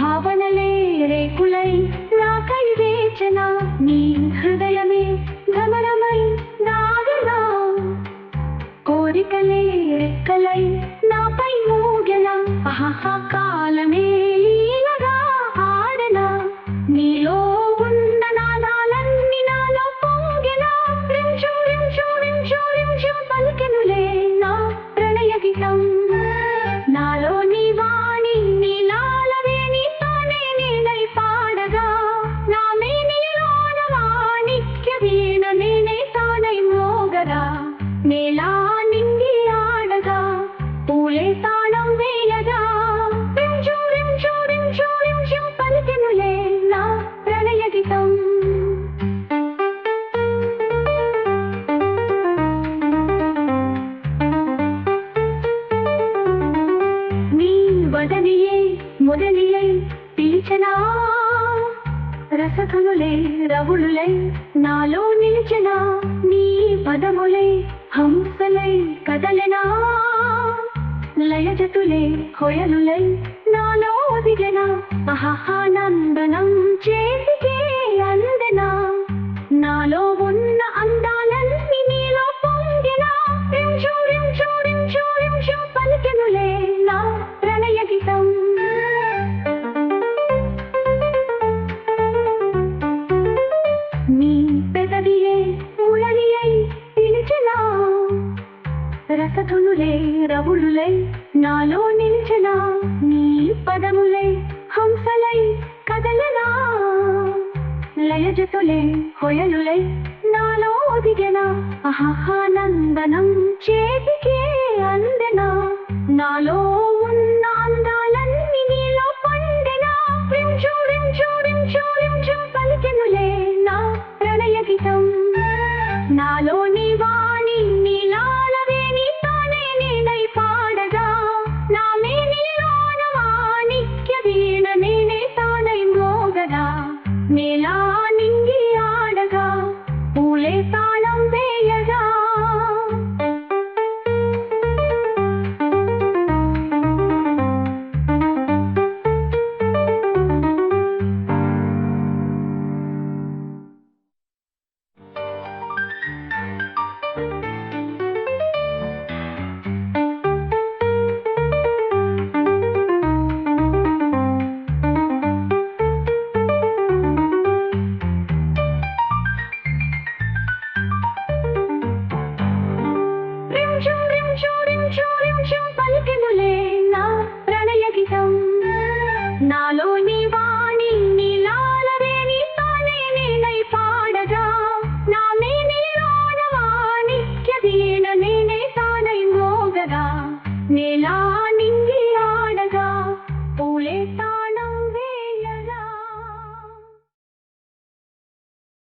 భావనలే రేకులై నాకై వేచన నీ హృదయమే గమనమై నాగనా. కోరికలే రెక్కలై ఎలా నింగి ఆడగా పూలే తాళం వేయగా. రించు రించు రించు రించు పలికెనులే నా ప్రణయ గీతం. నీ వదనియే మొదలియై పిలిచనా రసకనులే రవులులై నాలో నిలిచిన. నీ పదములై హంసలై కదలెనా? లయజతులే హొయలులై నాలో దిగన? రవులే రవులులై నాలో నిలిచిన నీ పదములై హంసలై కదలనా? లయజతులే హొయలులై నాలో దిగెన? అహానందనం చేతికే అందెనా? నాలో పూలే